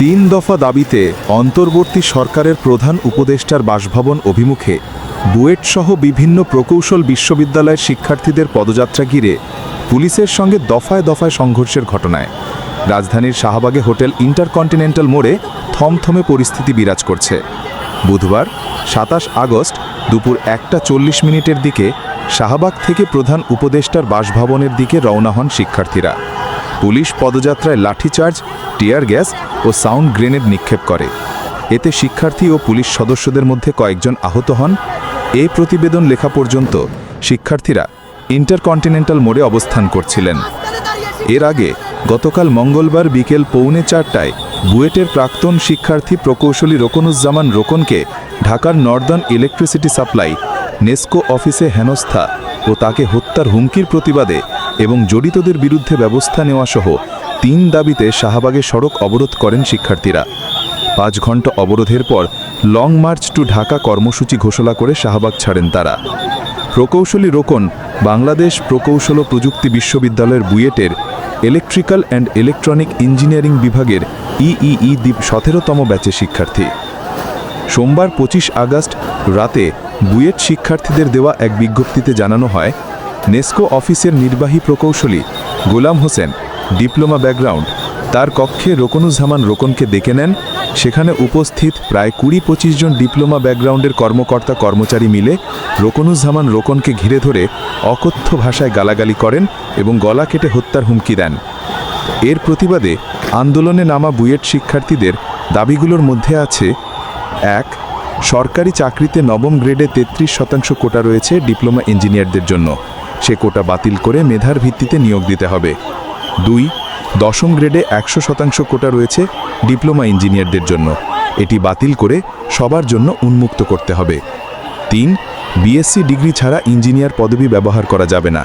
তিন দফা দাবিতে অন্তর্বর্তী সরকারের প্রধান উপদেষ্টার বাসভবন অভিমুখে বুয়েটসহ বিভিন্ন প্রকৌশল বিশ্ববিদ্যালয়ের শিক্ষার্থীদের পদযাত্রা ঘিরে পুলিশের সঙ্গে দফায় দফায় সংঘর্ষের ঘটনায়। রাজধানীর শাহবাগে হোটেল ইন্টারকন্টিনেন্টাল মোড়ে থমথমে পরিস্থিতি বিরাজ করছে। বুধবার, সাতাশ আগস্ট, দুপুর একটা চল্লিশ মিনিটের দিকে শাহবাগ থেকে প্রধান উপদেষ্টার বাসভবনের দিকে রওনা হন শিক্ষার্থীরা। পুলিশ পদযাত্রায় লাঠিচার্জ, টিয়ার গ্যাস ও সাউন্ড গ্রেনেড নিক্ষেপ করে। এতে শিক্ষার্থী ও পুলিশ সদস্যদের মধ্যে কয়েকজন আহত হন। এই প্রতিবেদন লেখা পর্যন্ত শিক্ষার্থীরা ইন্টারকন্টিনেন্টাল মোড়ে অবস্থান করছিলেন। এর আগে গতকাল মঙ্গলবার বিকেল পৌনে চারটায় বুয়েটের প্রাক্তন শিক্ষার্থী প্রকৌশলী রোকনুজ্জামান রোকনকে ঢাকার নর্দার্ন ইলেকট্রিসিটি সাপ্লাই, নেস্কো অফিসে হেনস্থা ও তাকে হত্যার হুমকির প্রতিবাদে এবং জড়িতদের বিরুদ্ধে ব্যবস্থা নেওয়া সহ তিন দাবিতে শাহবাগে সড়ক অবরোধ করেন শিক্ষার্থীরা। পাঁচ ঘণ্টা অবরোধের পর লং মার্চ টু ঢাকা কর্মসূচি ঘোষণা করে শাহবাগ ছাড়েন তারা। প্রকৌশলী রোকন, বাংলাদেশ প্রকৌশল ও প্রযুক্তি বিশ্ববিদ্যালয়ের বুয়েটের ইলেকট্রিক্যাল অ্যান্ড ইলেকট্রনিক ইঞ্জিনিয়ারিং বিভাগের ইইই দ্বীপ সতেরোতম ব্যাচে শিক্ষার্থী। সোমবার পঁচিশ আগস্ট রাতে বুয়েট শিক্ষার্থীদের দেওয়া এক বিজ্ঞপ্তিতে জানানো হয়, নেস্কো অফিসের নির্বাহী প্রকৌশলী গোলাম হোসেন ডিপ্লোমা ব্যাকগ্রাউন্ড। তার কক্ষে রোকনুজ্জামান রোকনকে ডেকে নেন। সেখানে উপস্থিত প্রায় কুড়ি পঁচিশ জন ডিপ্লোমা ব্যাকগ্রাউন্ডের কর্মকর্তা কর্মচারী মিলে রোকনুজ্জামান রোকনকে ঘিরে ধরে অকথ্য ভাষায় গালাগালি করেন এবং গলা কেটে হত্যার হুমকি দেন। এর প্রতিবাদে আন্দোলনে নামা বুয়েট শিক্ষার্থীদের দাবিগুলোর মধ্যে আছে, এক, সরকারি চাকরিতে নবম গ্রেডে তেত্রিশ শতাংশ কোটা রয়েছে ডিপ্লোমা ইঞ্জিনিয়ারদের জন্য। সে কোটা বাতিল করে মেধার ভিত্তিতে নিয়োগ দিতে হবে। দুই, দশম গ্রেডে একশো শতাংশ কোটা রয়েছে ডিপ্লোমা ইঞ্জিনিয়ারদের জন্য। এটি বাতিল করে সবার জন্য উন্মুক্ত করতে হবে। তিন, বিএসসি ডিগ্রি ছাড়া ইঞ্জিনিয়ার পদবি ব্যবহার করা যাবে না।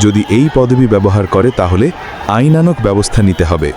যদি এই পদবি ব্যবহার করে তাহলে আইনানক ব্যবস্থা নিতে হবে।